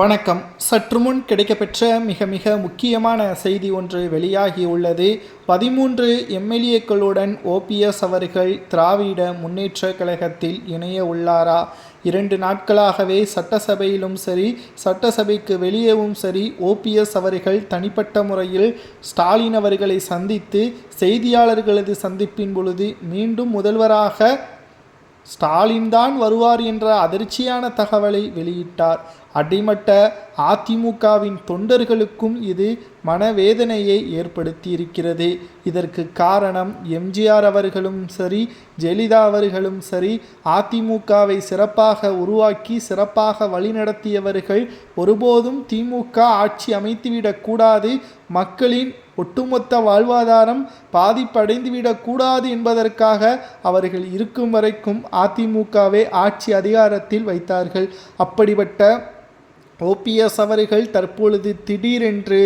வணக்கம். சற்று முன் கிடைக்கப்பெற்ற மிக மிக முக்கியமான செய்தி ஒன்று வெளியாகியுள்ளது பதிமூன்று எம்எல்ஏக்களுடன் ஓபிஎஸ் அவர்கள் திராவிட முன்னேற்ற கழகத்தில் இணைய உள்ளாரா? இரண்டு நாட்களாகவே சட்டசபையிலும் சரி சட்டசபைக்கு வெளியேவும் சரி ஓபிஎஸ் அவர்கள் தனிப்பட்ட முறையில் ஸ்டாலின் அவர்களை சந்தித்து செய்தியாளர்களது சந்திப்பின் பொழுது மீண்டும் முதல்வராக ஸ்டாலின் தான் வருவார் என்ற அதிர்ச்சியான தகவலை வெளியிட்டார். அடிமட்ட அதிமுகவின் தொண்டர்களுக்கும் இது மனவேதனையை ஏற்படுத்தியிருக்கிறது. இதற்கு காரணம் எம்ஜிஆர் அவர்களும் சரி ஜெயலலிதா அவர்களும் சரி அதிமுகவை சிறப்பாக உருவாக்கி சிறப்பாக வழிநடத்தியவர்கள் ஒருபோதும் திமுக ஆட்சி அமைத்துவிடக்கூடாது மக்களின் ஒட்டுமொத்த வாழ்வாதாரம் பாதிப்படைந்துவிடக்கூடாது என்பதற்காக அவர்கள் இருக்கும் வரைக்கும் அதிமுகவே ஆட்சி அதிகாரத்தில் வைத்தார்கள். அப்படிப்பட்ட ஓபிஎஸ் அவர்கள் தற்பொழுது திடீரென்று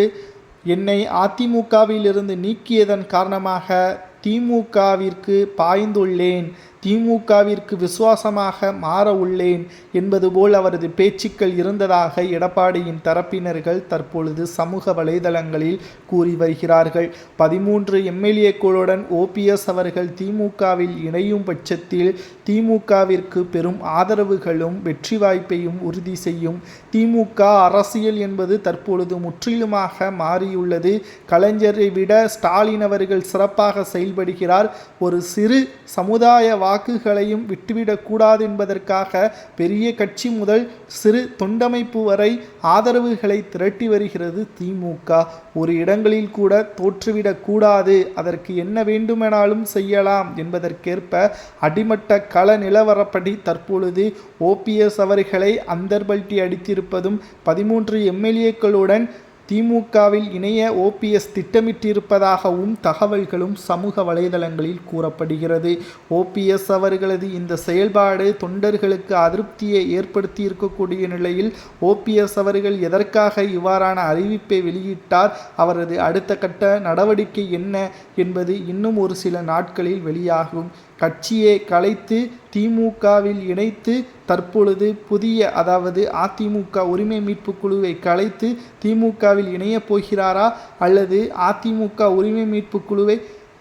என்னை அதிமுகவிலிருந்து நீக்கியதன் காரணமாக திமுகவிற்கு பாய்ந்துள்ளேன். திமுகவிற்கு விசுவாசமாக மாற உள்ளேன் என்பது போல் அவரது பேச்சுக்கள் இருந்ததாக எடப்பாடியின் தரப்பினர்கள் தற்பொழுது சமூக வலைதளங்களில் கூறி வருகிறார்கள். பதிமூன்று எம்எல்ஏக்களுடன் ஓபிஎஸ் அவர்கள் திமுகவில் இணையும் பட்சத்தில் திமுகவிற்கு பெரும் ஆதரவுகளும் வெற்றி வாய்ப்பையும் உறுதி செய்யும். திமுக அரசியல் என்பது தற்பொழுது முற்றிலுமாக மாறியுள்ளது. கலைஞரை விட ஸ்டாலின் அவர்கள் சிறப்பாக செயல்படுகிறார். ஒரு சிறு சமுதாய வாக்குகளையும் விட்டுவிடக்கூடாது என்பதற்காக பெரிய கட்சி முதல் சிறு தொண்டமைப்பு வரை ஆதரவுகளை திரட்டி வருகிறது திமுக. ஒரு இடங்களில் கூட தோற்றுவிடக்கூடாது. அதற்கு என்ன வேண்டுமெனாலும் செய்யலாம் என்பதற்கேற்ப அடிமட்ட கள நிலவரப்படி தற்பொழுது ஓபிஎஸ் அவர்களை அந்தர்பல்ட்டி அடித்திருப்பதும் பதிமூன்று எம்எல்ஏக்களுடன் திமுகவில் இணைய ஓபிஎஸ் திட்டமிட்டிருப்பதாகவும் தகவல்களும் சமூக வலைதளங்களில் கூறப்படுகிறது. ஓபிஎஸ் அவர்களது இந்த செயல்பாடு தொண்டர்களுக்கு அதிருப்தியை ஏற்படுத்தி இருக்கக்கூடிய நிலையில் ஓபிஎஸ் அவர்கள் எதற்காக இவ்வாறான அறிவிப்பை வெளியிட்டார் அவரது அடுத்த கட்ட நடவடிக்கை என்ன என்பது இன்னும் ஒரு சில நாட்களில் வெளியாகும். கட்சியை கலைத்து திமுகவில் இணைத்து தற்பொழுது புதிய அதாவது அதிமுக உரிமை மீட்பு குழுவை கலைத்து திமுகவில் இணையப் போகிறாரா அல்லது அதிமுக உரிமை மீட்பு குழுவை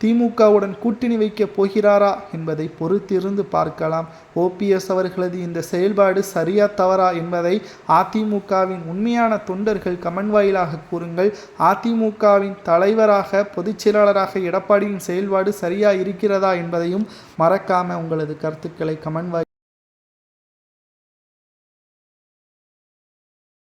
திமுகவுடன் கூட்டணி வைக்கப் போகிறாரா என்பதை பொறுத்திருந்து பார்க்கலாம். ஓபிஎஸ் அவர்களது இந்த செயல்பாடு சரியா தவறா என்பதை அதிமுகவின் உண்மையான தொண்டர்கள் கமன் வாயிலாக கூறுங்கள். அதிமுகவின் தலைவராக பொதுச் செயலாளராக எடப்பாடியின் செயல்பாடு சரியா இருக்கிறதா என்பதையும் மறக்காம உங்களது கருத்துக்களை கமன் வாயில்